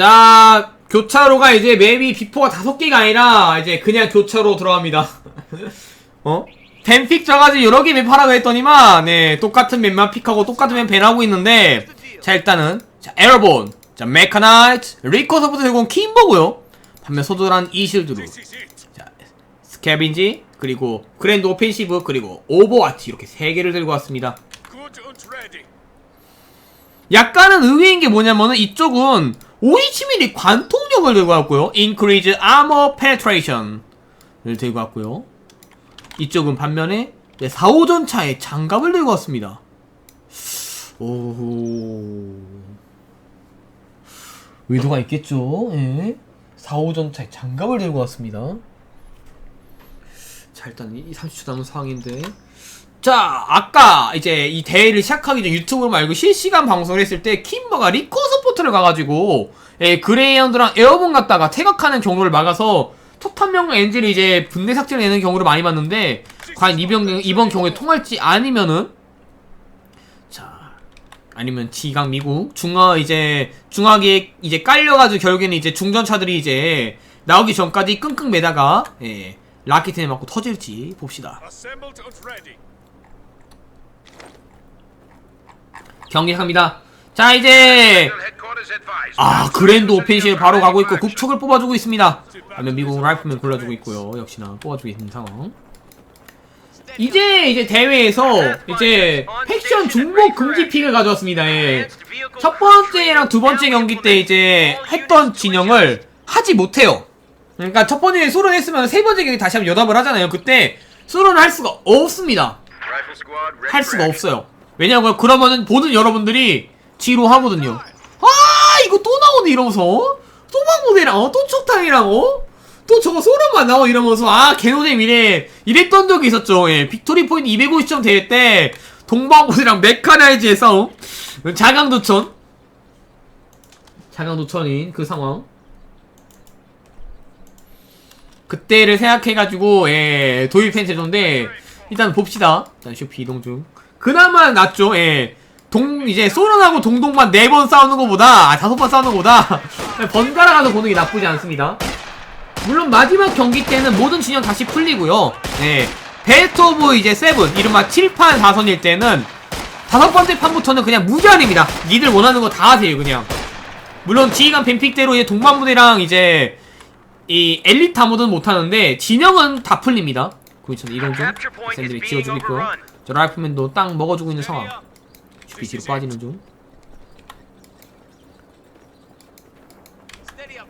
자, 교차로가 이제 맵이 비포가 다섯 개가 아니라 이제 그냥 교차로 들어갑니다. 어? 뱀픽 져가지고 여러 개 맵 하라고 했더니만, 네, 똑같은 맵만 픽하고 똑같은 맵 밴하고 있는데, 자, 일단은, 자, 에러본, 자, 메카나이트, 리코서부터 들고 온 킴버고요 반면 소드란 이실드루, 자, 스캐빈지, 그리고 그랜드 오펜시브, 그리고 오버와치 이렇게 세 개를 들고 왔습니다. 약간은 의외인 게 뭐냐면은 이쪽은 527mm 관통력을 들고 왔고요. Increase Armor Penetration을 들고 왔고요. 이쪽은 반면에 4호전차의 장갑을 들고 왔습니다. 오 의도가 있겠죠. 예. 4호전차의 장갑을 들고 왔습니다. 자 일단 이 30초 남은 상황인데 자, 아까 이제 이 대회를 시작하기 전 유튜브 말고 실시간 방송을 했을 때 킴버가 리코 서포트를 가가지고 예, 그레이언드랑 에어본 갔다가 태각하는 경우를 막아서 톱탄명 엔진을 이제 분대 삭제를 내는 경우를 많이 봤는데 과연 이번, 이번 경우에 통할지 아니면은 자 아니면 지강 미국 중화 이제 중화기에 이제 깔려가지고 결국에는 이제 중전차들이 이제 나오기 전까지 끙끙 매다가 예, 라켓에 맞고 터질지 봅시다. 경기합니다. 자 이제 아 그랜드 오펜시에 바로 가고 있고 국촉을 뽑아주고 있습니다. 반면 미국은 라이프맨 골라주고 있고요. 역시나 뽑아주고 있는 상황. 이제 이제 대회에서 이제 패션 중복 금지 픽을 가져왔습니다. 예. 첫 번째랑 두 번째 경기 때 이제 했던 진영을 하지 못해요. 그러니까 첫 번째 소론 했으면 세 번째 경기 다시 한번 여담을 하잖아요. 그때 소론을 할 수가 없습니다. 할 수가 없어요. 왜냐면 그러면은 보는 여러분들이 지루하거든요. 또 이러면서 어? 또 방구대랑 어? 또 촉탕이랑 어? 또 저거 소름만 나와 이러면서 아 개노잼 이래 이랬던 적이 있었죠. 예, 빅토리 포인트 250점 대회 때 동방고대랑 메카나이즈의 싸움 자강도천 자강도천인 그 상황 그때를 생각해가지고 예, 도입한 제도인데 일단 봅시다. 일단 슈피 이동 중. 그나마 낫죠. 예. 동 이제 소련하고 동동만 네 번 싸우는 것보다 아, 다섯 번 싸우는 것보다 번갈아 가서 보는 게 나쁘지 않습니다. 물론 마지막 경기 때는 모든 진영 다시 풀리고요. 예. 베스트 오브 이제 세븐 이른바 7판 4선일 때는 다섯 번째 판부터는 그냥 무제한입니다. 니들 원하는 거 다 하세요 그냥. 물론 지휘관 뱀픽대로 이제 동반부대랑 이제 이 엘리트 아무든 못하는데 진영은 다 풀립니다. 구이천 이동 중 샌들이 지어주고 있고요. 저 라이프맨도 땅 먹어주고 있는 상황. 뒤로 빠지는 중.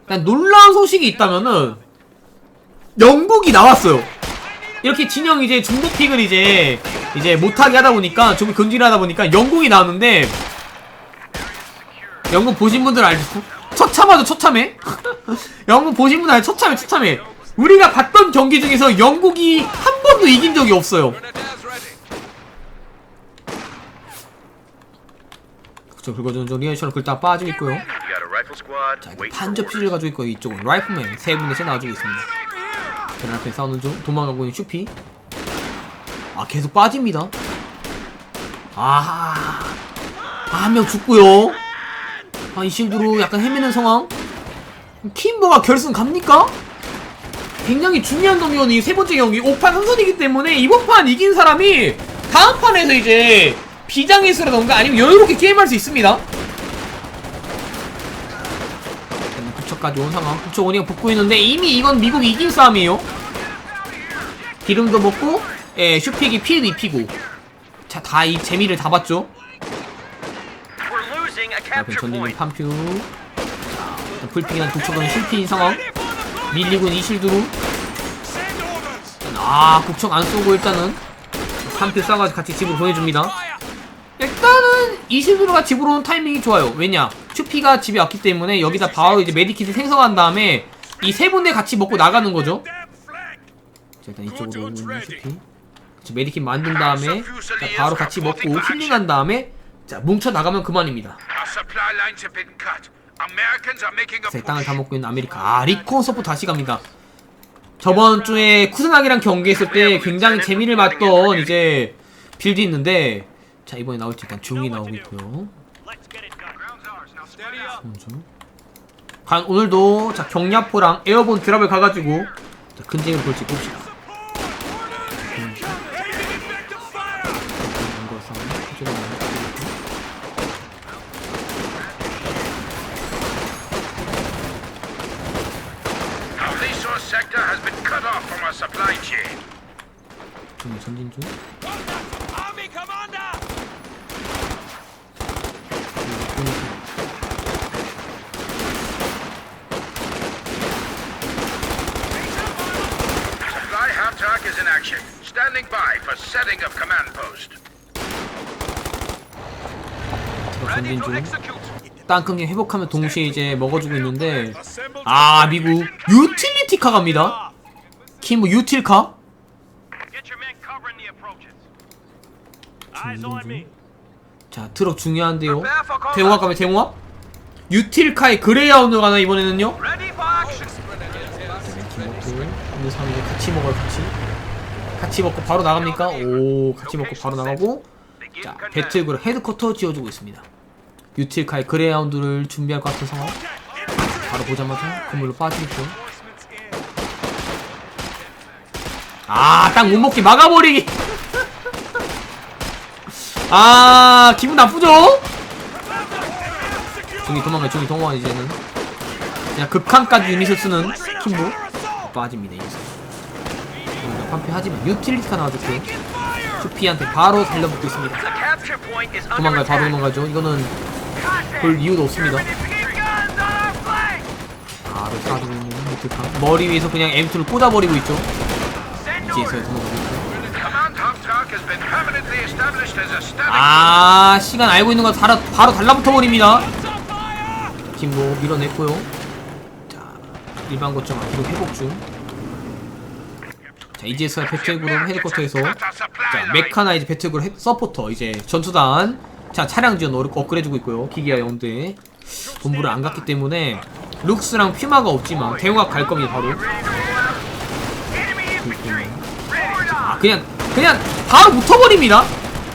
일단 놀라운 소식이 있다면은 영국이 나왔어요. 이렇게 진영 이제 중복 픽을 이제 이제 못하게 하다 보니까 좀 근질을 하다 보니까 영국이 나왔는데 영국 보신 분들 알죠? 처참하죠 처참해? 영국 보신 분들 알죠? 처참해 처참해 우리가 봤던 경기 중에서 영국이 한 번도 이긴 적이 없어요 Grenadiers ready. 그쵸 긁어주는 중 리액션을 긁다 빠지고 있고요 You got a rifle squad. 자, 이렇게 Wait for 판접시를 가지고 있고 이쪽은 라이프맨 세 분에서 나와주고 있습니다. 저는 앞에 싸우는 중 도망가고 있는 슈피. 아 계속 빠집니다. 아하 한명 죽고요. 아 이 실드로 약간 헤매는 상황. 킴버가 결승 갑니까? 굉장히 중요한 경기거든요. 이세 번째 경기 5판 3선이기 때문에 이번 판 이긴 사람이 다음 판에서 이제 비장의수라던가 아니면 여유롭게 게임할 수 있습니다. 부처까지 온 상황. 부처 원이가 붙고 있는데 이미 이건 미국이 이긴 싸움이에요. 기름도 먹고, 예, 슈픽이 피해도 입히고. 자, 다 이 재미를 다 봤죠. 전진은 point. 판퓨. 자, 불픽이란 부처는 실패인 상황. Send orders. 아, 국청 안 쏘고 일단은 판퓨 쏴가지고 같이 집으로 보내줍니다. 일단은 이실드로가 집으로 온 타이밍이 좋아요. 왜냐? 슈피가 집에 왔기 때문에 여기다 바로 이제 메디킷을 생성한 다음에 이세 군데 같이 먹고 나가는 거죠. 자, 일단 이쪽으로 오는 슈피. 그쵸, 메디킷 만든 다음에 자, 바로 같이 먹고 힐링한 다음에 자 뭉쳐 나가면 그만입니다. 자, 땅을 다. 먹고 있는 아메리카. 아 리콘 서포 다시 갑니다. 저번 주에 쿠스나기랑 경기했을 때 굉장히 재미를 봤던 이제 빌드 있는데 자 이번에 나올지 일단 중이 나오고 있고요. 먼저 과연 오늘도 자 경야포랑 에어본 드랍을 가가지고 자, 근쟁을 볼지 봅시다. 음. 이거 싸움. 이쪽으로 넘어가고. Our resource sector has been cut off from our supply chain. 좀 전진 중. Army commander! Supply half-track is in action. Standing by for setting of command post. 전진 중. 땅콩이 회복하면 동시에 이제 먹어주고 있는데 아 미국 유틸리티카 갑니다. 유틸카? Eyes on me. 자 트럭 중요한데요. 대공합 가면 대공합? 유틸카의 그레이아운드 가나 이번에는요? 이제 같이 먹어요 같이. 같이 먹고 바로 나갑니까? 오 같이 먹고 바로 나가고 자 배틀그룹 헤드쿼터 지어주고 있습니다. 유틸카의 그레이아운드를 준비할 것 같은 상황. 바로 보자마자 그물로 빠지겠죠. 아, 딱 못 먹기 막아버리기. 아, 기분 나쁘죠? 종이 도망가, 종이 도망가, 이제는. 그냥 극한까지 유닛을 쓰는 킴보. 빠집니다, 이제. 판패 하지만 유틸리티가 나와줬고요. 슈피한테 바로 달려붙고 있습니다. 도망가요, 바로. 도망가죠. 이거는 볼 이유도 없습니다. 바로 있는 유틸카. 머리 위에서 그냥 M2를 꽂아버리고 있죠. 이제서야. 도망가고 static. 아 시간 알고 있는 거 바로, 바로 달라붙어 버립니다 김보 밀어냈고요 자 일반 거점 앞으로 회복 중 자 이제서야 배틀그룹 헤드쿼터에서 자. 메카나이즈 배틀그룹 서포터 이제 전투단. 자 차량 지원 업- 업그레이드고 있고요. 기기와 영대. 본부를 안 갔기 때문에 룩스랑 퓨마가 없지만 대용학 갈 겁니다 바로. 아 그냥 그냥 바로 붙어버립니다?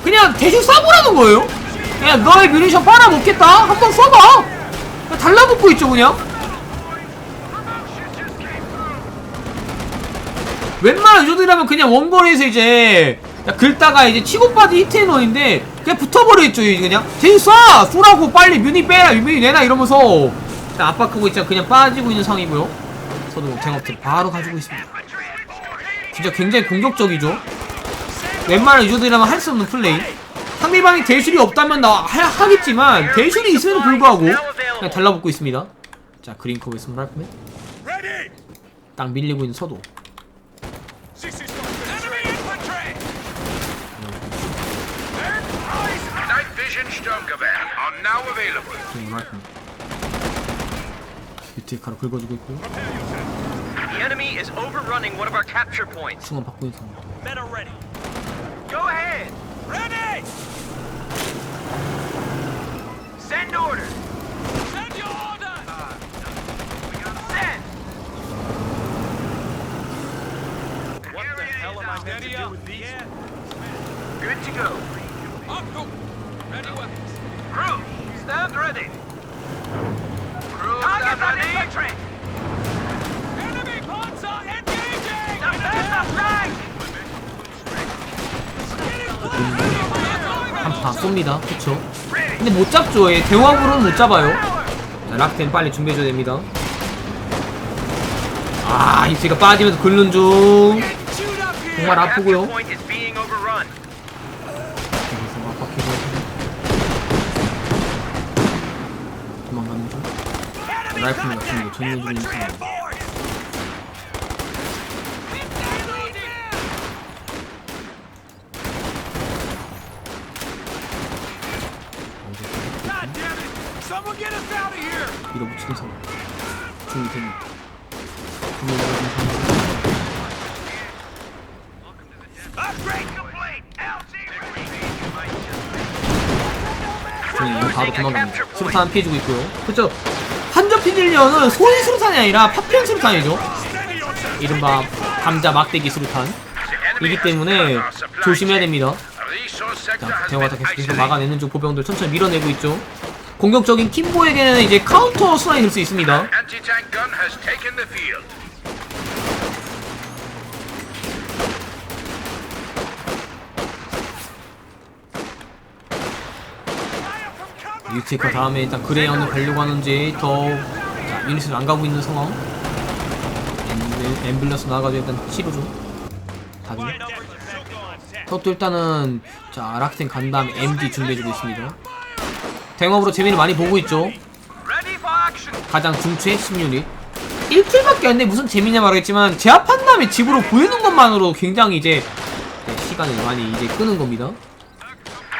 그냥 대신 쏴보라는 거예요? 그냥 너의 뮤니션 빨아먹겠다? 한번 써봐! 그냥 달라붙고 있죠 그냥 웬만한 유저들이라면 그냥 원거리에서 이제 긁다가 이제 치고 빠진 히트앤런인데 그냥 붙어버려 있죠 이제 그냥 대신 쏴! 쏘라고 빨리 뮤니 빼라 뮤니 내놔 이러면서 그냥 압박하고 있잖아 그냥 빠지고 있는 상황이고요 서도 갱업들 바로 가지고 있습니다 진짜 굉장히 공격적이죠. 웬만한 유저들이라면 할 수 없는 플레이. 상대방이 대술이 없다면 나 하, 하겠지만 대술이 있음에도 불구하고 그냥 달라붙고 있습니다. 자 그린컵에 스물 할프맨! 딱 밀리고 있는 서도. Night vision Sturmgewehr are now available. 스물 할프맨. 유틸카로 긁어주고 있고 The enemy is overrunning one of our capture points. 충원 받고 있는 상황. Men are ready. Go ahead. Ready! Send orders. Send your orders! Send. What the hell am I meant to do with these? Yeah. Good to go. Up, go. 쏩니다. 그쵸? 근데 못 잡죠. 얘 대왕으로는 못 잡아요. 자 락텐 빨리 준비해줘야 됩니다. 아 입시가 빠지면서 긁는 중. 정말 아프고요. point is being overrun. 여기서 압박해서 도망가는 중 라이프는 같은 거 상황 us out of here! 밀어붙이는 상황 중이 됩니다 상황 Upgrade complete. LT 중이 바로 도망갑니다. 수류탄 피해주고 있고요. 그쵸 피딜리언은 소위 수류탄이 아니라 파편 수류탄이죠 이른바 감자 막대기 수류탄 이기 때문에 조심해야 됩니다 자, 대화가 계속해서. 막아내는 중 보병들 천천히 밀어내고 있죠. 공격적인 킴보에게는 이제 카운터 순환이 될 수 있습니다. 유티카 다음에 일단 그레이언을 가려고 하는지 더 자, 유닛을 안 가고 있는 상황. 엠블- 엠블러스 나가지고 일단 치료 중. 다들. 그것도 일단은 자 락텐 간 다음에 MD 준비해주고 있습니다. 대응업으로 재미를 많이 보고 있죠. 가장 중추의 16일 1킬밖에 안돼 무슨 재미냐 말하겠지만 제압한 다음에 집으로 보이는 것만으로 굉장히 이제 네, 시간을 많이 이제 끄는 겁니다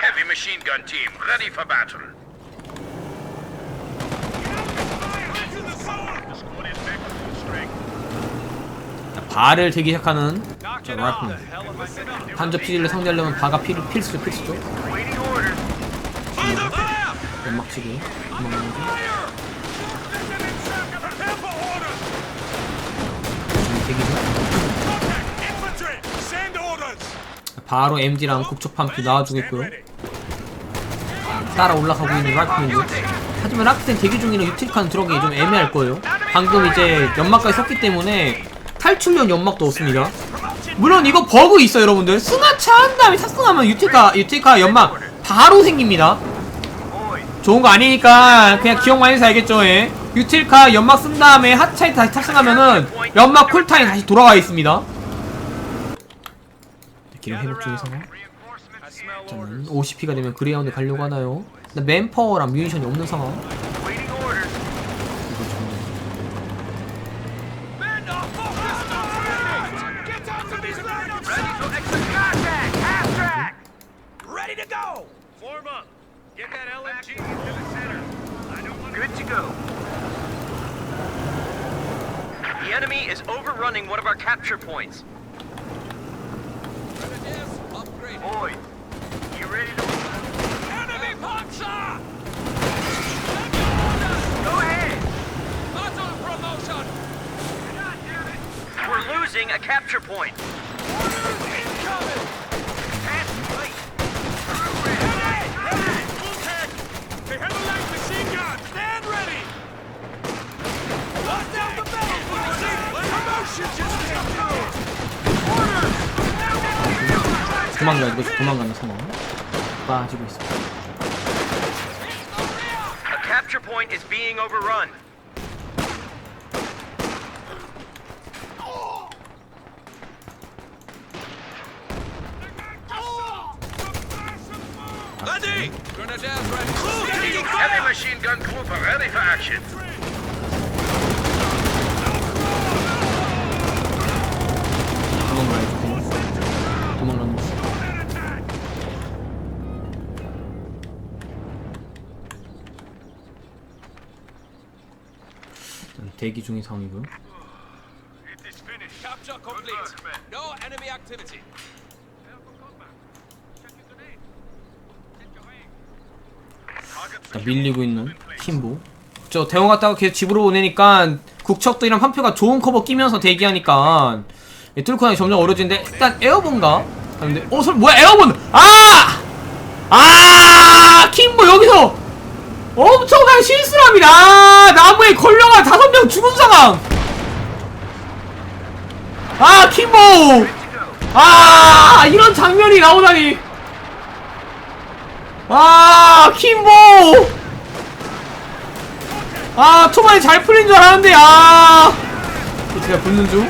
Heavy machine gun team ready for battle. 자, 발을 대기 시작하는 doing? 간접 피지를 상대하려면 바가 필, 필수죠 필수죠. Waiting orders. 연막 치고 도망가는 중 Prepare for orders. 대기 중 Infantry, send orders. 자, 바로 MG랑 국적판피 나와주고 있고요. 따라 올라가고 있는 라이프맨들 하지만 라크텐 대기 중이라 유틸칸 들어가기 좀 애매할 거예요. 방금 이제 연막까지 썼기 때문에 탈출용 연막도 없습니다 물론 이거 버그 있어요 여러분들 승하차 한 다음에 탑승하면 유틸카 유틸카 연막 바로 생깁니다 좋은 거 아니니까 그냥 기억 많이 알겠죠 예. 유틸카 연막 쓴 다음에 하차에 다시 탑승하면은 연막 쿨타임 다시 돌아와 있습니다 기름 회복 자, orders. 50피가 되면 그레이언드 가려고 하나요? 근데 맨파워랑 뮤니션이 없는 상황 The enemy is overrunning one of our capture points. Boy, you ready to enemy Panzer. go ahead? Battle promotion. We're losing a capture point. 도망가지고 도망가는 상황 빠지고 있습니다 A capture point is being overrun. Ready. Grenadiers ready. Heavy machine gun trooper ready for action. 대기 중인 activity. 자, 밀리고 있는 킴보 저 대원 갔다가 계속 집으로 보내니까 국척들이랑 판표가 좋은 커버 끼면서 대기하니까 예, 뚫고 나기 점점 어려지는데 일단 에어본가? 하는데 어? 설 뭐야 에어본! 아! 아! 킴보 여기서 엄청난 실수를 합니다. 아, 나무에 걸려가 다섯 명 죽은 상황. 아 킴보. 아 이런 장면이 나오다니. 아 킴보. 아 초반에 잘 풀린 줄 알았는데 아. 제가 붙는 중.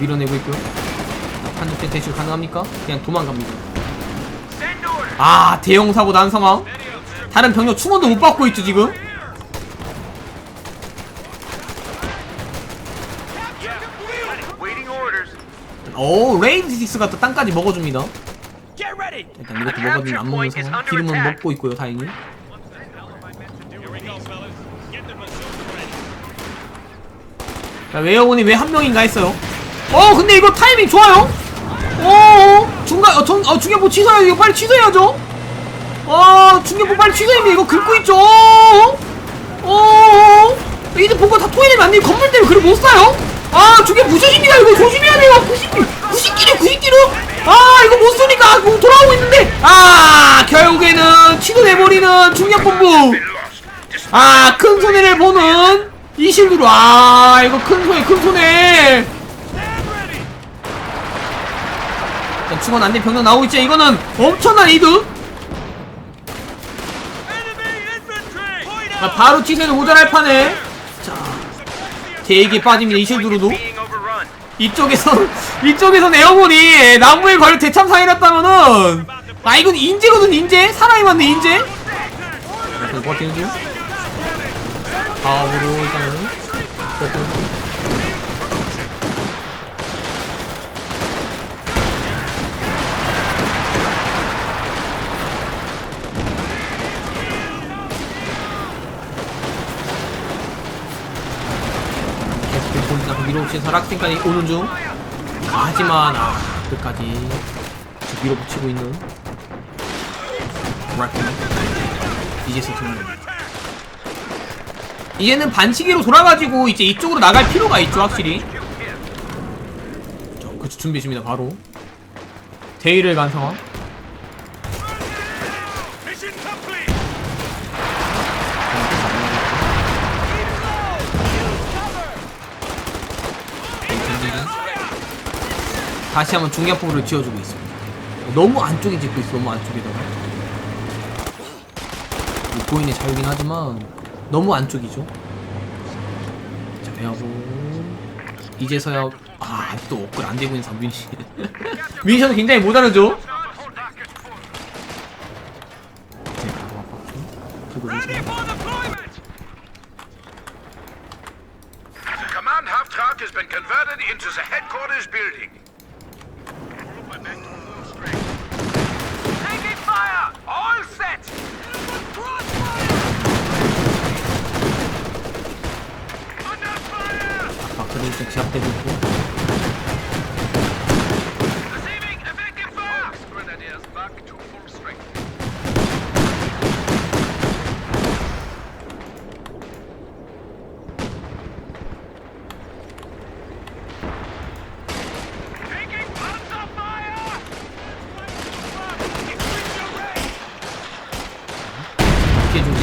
밀어내고 있고요. 한쪽대 대출 가능합니까? 그냥 도망갑니다. 아 대형 사고 난 상황 다른 병력 충원도 못 받고 있죠 지금. 오 레이드 식스가 또 땅까지 먹어줍니다. 일단 이것도 먹어주면 안 먹는 상황 기름은 먹고 있고요 다행히. 자, 웨어본이 왜 한 명인가 했어요. 어, 근데 이거 타이밍 좋아요. 어, 중간, 어, 정, 어, 중간보 취소해야 이거 빨리 취소해야죠. 어, 중간보 빨리 취소해야 이거 긁고 있죠. 어, 어, 이제 보고 다 토해내면 안 돼. 건물 때문에 글을 못 써요. 아, 중간 부셔집니다. 이거 조심해야 돼요. 90, 90kg, 90kg. 아 이거 못 쏘니까 공 돌아오고 있는데 아 결국에는 치도내버리는 중력본부 아 큰 손해를 보는 이 실드로 아 이거 큰 손해 큰 손해. 자, 충원 안돼 병력 나오고 있죠 이거는 엄청난 이득 Enemy infantry. Point 자. 바로 치세는 모자랄 판에 자 대기 빠집니다 이실드로도. 이쪽에서 이쪽에서 에어본이 나무에 걸려 대참 상이랐다면은 아 이건 인재거든 인재 사람이 맞는 인재 자, 버티는 중 다음으로 일단은 버티는 중 계속 밀어붙인 설악생까지 오는 중. 하지만 아 끝까지 저 밀어붙이고 있는 라이프 이제서 정리 이제는 반치기로 돌아가지고 이제 이쪽으로 나갈 필요가 있죠 확실히. 자, 그쵸 준비 중입니다 바로. 대의를 간 상황 다시 한번 중량포를 지어주고 있습니다. 너무 안쪽에 짓고 있어, 너무 안쪽에다가. 이 보이는 자유긴 하지만 너무 안쪽이죠. 자, 배하고 이제서야 아 아직도 업글 안 되고 있는 상민이. 미니션은 굉장히 모자르죠. 네, 바로 압박중. 그리고 Ready 이제 for deployment. the command half track has been converted into the headquarters building. Taking fire. All set. Under fire. 일단 제압되고 있고.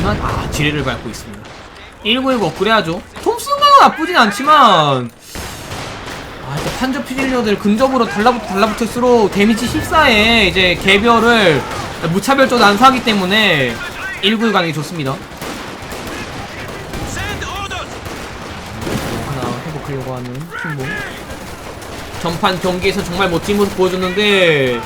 아 지뢰를 밟고 있습니다 1919 업그레이하죠 톰슨은 나쁘진 않지만 판저 퓨질러들 근접으로 달라붙, 달라붙을수록 데미지 14에 이제 개별을 무차별적으로 난사하기 때문에 19를 가는 게 좋습니다. 하나 회복하려고 하는 팀보 전판 경기에서 정말 멋진 모습 보여줬는데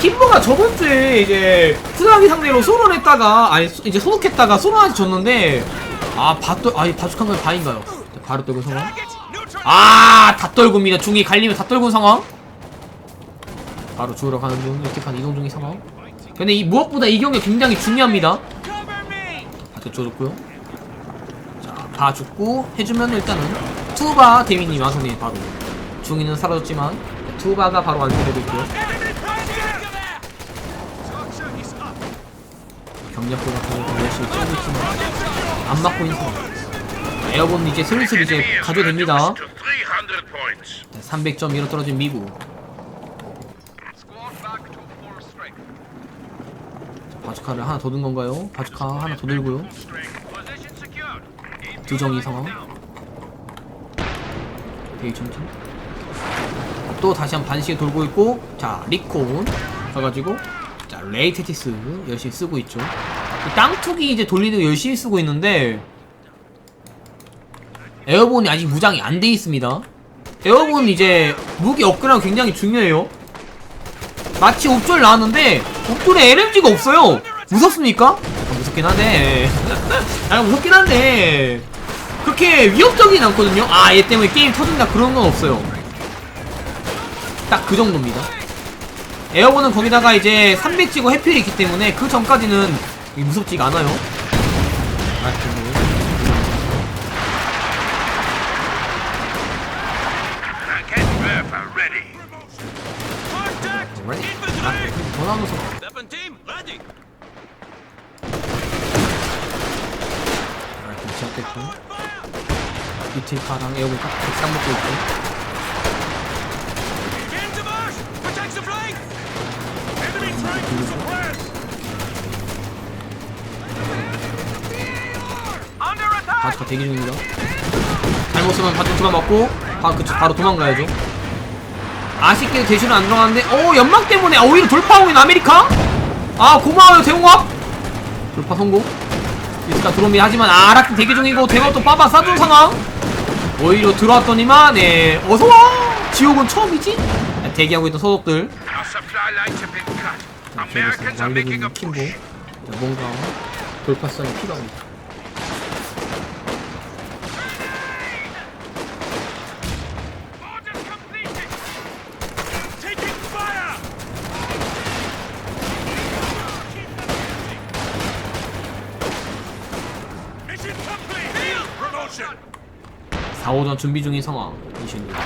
팀보가 저번 주에 이제 후나기 상대로 소론했다가 아니 소- 이제 소독했다가 소론한테 졌는데 아 바떨 아니 바둑한 건 바인가요? 자, 바로 떨고 상황. 아다 떨굽니다 중이 갈리면 다 떨군 상황 바로 죽으러 가는 중 이렇게 판 이동 중인 상황 근데 이 무엇보다 이 경기 굉장히 중요합니다. 바짝 줘줬고요. 자, 다 죽고 해주면 일단은 투바 데미님 완성이 바로 중위는 사라졌지만 투바가 바로 완성되고 있고요. 경력도 같은 경우 열심히 찌고 있지만 안 맞고 있는 상황. 에어본 이제 슬슬 이제 가도 됩니다. reduced to 300 points. 300점 위로 떨어진 미국. 바주카를 하나 더 든 건가요? 바주카 하나 더 들고요. 두정이 상황. 천천. 또 다시 한 반시에 돌고 있고, 자 리콘 가가지고, 자 레이테티스 열심히 쓰고 있죠. 이 땅투기 이제 돌리는 거 열심히 쓰고 있는데 에어본이 아직 무장이 안 돼 있습니다. 에어본 이제 무기 업그레이드 굉장히 중요해요. 마치 옵졸 나왔는데 옵졸에 LMG가 없어요. 무섭습니까? 아, 무섭긴 하네. 아 무섭긴 한데 그렇게 위협적이진 않거든요. 아 얘 때문에 게임 터진다 그런 건 없어요. 딱 그 정도입니다. 에어본은 거기다가 이제 300지고 해필이 있기 때문에 그 전까지는 무섭지가 않아요. 아, 밑에 파랑 에어공 딱 먹고 있고. 바스가 대기 중입니다. 잘못 쓰면 바둑 두방 맞고 바, 그, 바로 도망가야죠. 아쉽게 대시는 안 들어갔는데 오 연막 때문에 아, 오히려 돌파하고 아메리카? 아 고마워요 대웅아 돌파 성공. 일단 드롬이 하지만 아락트 대기 중이고 대가 또 빠바 싸준 상황. 오히려 들어왔더니만 네 어서와 지옥은 처음이지? 아, 대기하고 있던 push. 자, 뭔가 돌파성이 필요합니다 4호전 준비 중인 상황 이십니다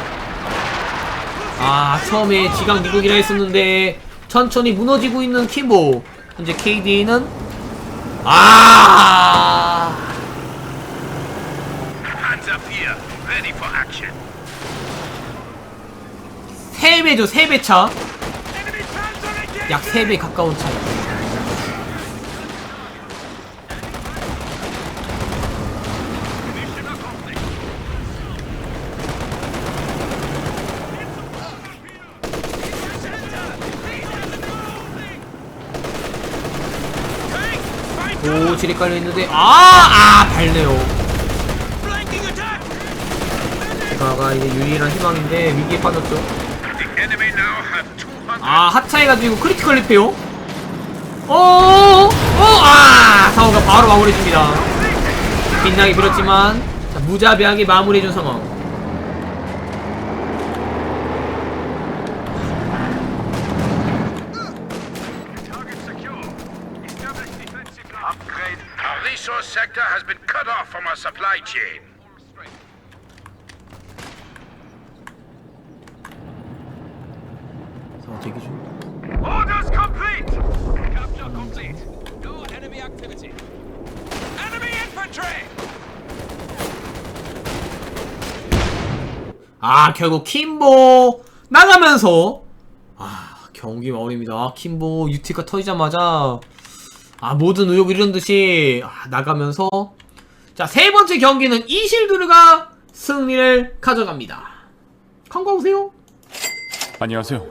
아 처음에 지강 미국이라 했었는데 천천히 무너지고 있는 킴보 현재 KD는 아 Hands up here, ready for action. 3배죠 3배 차. Enemy plans on engaging. 약 3배 가까운 차이. 오, 지뢰 깔려있는데, 아, 아, attack. 제가가 이제 유일한 희망인데, 위기에 빠졌죠. The enemy now have 200. 아, 하차해가지고 크리티컬 리페어. 어, 어, 아, 사고가 바로 마무리해줍니다. 빛나게 빌었지만, 자, 무자비하게 마무리해준 상황. Resource sector has been cut off from our supply chain. Orders complete. Capture complete. No enemy activity. Enemy infantry. 아 결국 킴보 나가면서 아 경기 마무리입니다 아, 킴보 유티가 터지자마자 아 모든 의혹 이런 듯이 아, 나가면서 자 세 번째 경기는 이실두르가 승리를 가져갑니다. 컨거 보세요. 안녕하세요.